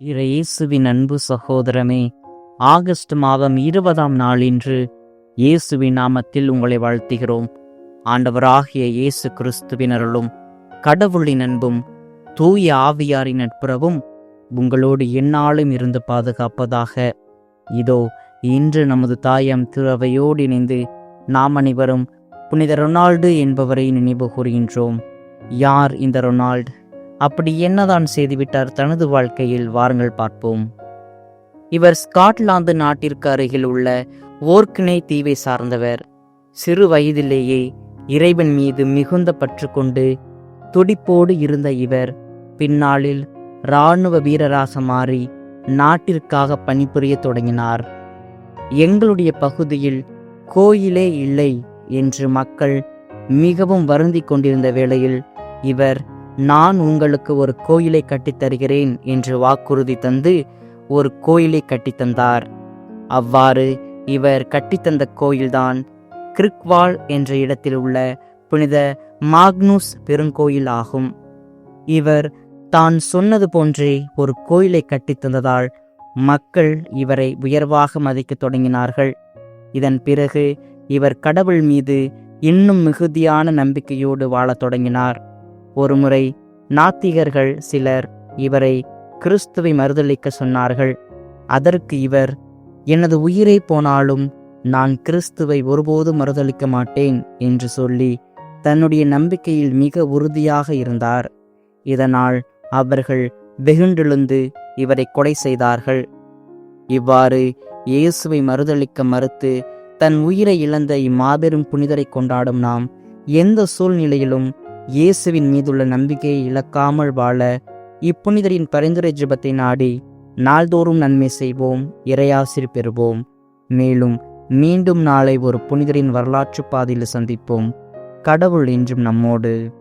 இயேசுவின் அன்பு சகோதரமே ஆகஸ்ட் மாதம் இருபதாம் நாளின்று இயேசுவின் நாமத்தில் உங்களை வாழ்த்துகிறோம். ஆண்டவராகிய இயேசு கிறிஸ்துவின் கடவுளின் அன்பும் தூய ஆவியாரின் நட்புறவும் உங்களோடு எந்நாளும் இருந்து பாதுகாப்பதாக. இதோ இன்று நமது தாயம் திருவையோடு இணைந்து நாம் அனைவரும் புனித ரொனால்டு என்பவரை நினைவு கூறுகின்றோம். யார் இந்த ரொனால்டு? அப்படி என்னதான் செய்துவிட்டார் தனது வாழ்க்கையில்? வாருங்கள் பார்ப்போம். இவர் ஸ்காட்லாந்து நாட்டிற்கு அருகில் உள்ள ஓர்க்னே தீவை சார்ந்தவர். சிறு வயதிலேயே இறைவன் மீது மிகுந்த பற்று கொண்டு துடிப்போடு இருந்த இவர் பின்னாளில் இராணுவ வீரராக மாறி நாட்டிற்காக பணிபுரிய தொடங்கினார். எங்களுடைய பகுதியில் கோயிலே இல்லை என்று மக்கள் மிகவும் வருந்தி கொண்டிருந்த வேளையில் இவர் நான் உங்களுக்கு ஒரு கோயிலை கட்டித் தருகிறேன் என்று வாக்குறுதி தந்து ஒரு கோயிலை கட்டித்தந்தார். அவ்வாறு இவர் கட்டித்தந்த கோயில்தான் கிரிக்வால் என்ற இடத்தில் உள்ள புனித மாக்னூஸ் பெருங்கோயில் ஆகும். இவர் தான் சொன்னது போன்றே ஒரு கோயிலை கட்டித்தந்ததால் மக்கள் இவரை உயர்வாக மதிக்கத் தொடங்கினார்கள். இதன் பிறகு இவர் கடவுள் மீது இன்னும் மிகுதியான நம்பிக்கையோடு வாழத் தொடங்கினார். ஒருமுறை நாத்திகர்கள் சிலர் இவரை கிறிஸ்துவை மறுதளிக்க சொன்னார்கள். அதற்கு இவர் எனது உயிரை போனாலும் நான் கிறிஸ்துவை ஒருபோதும் மறுதளிக்க மாட்டேன் என்று சொல்லி தன்னுடைய நம்பிக்கையில் மிக உறுதியாக இருந்தார். இதனால் அவர்கள் வெகுண்டெழுந்து இவரை கொலை செய்தார்கள். இவ்வாறு இயேசுவை மறுதளிக்க மறுத்து தன் உயிரை இழந்த இம்மாபெரும் புனிதரை கொண்டாடும் நாம் எந்த சூழ்நிலையிலும் இயேசுவின் மீதுள்ள நம்பிக்கையை இழக்காமல் வாழ இப்புனிதரின் பரிந்துரை ஜபத்தை நாடி நாள்தோறும் நன்மை செய்வோம் இறையாசிர் பெறுவோம். மேலும் மீண்டும் நாளை ஒரு புனிதரின் வரலாற்று பாதையில் சந்திப்போம். கடவுள் என்றும் நம்மோடு.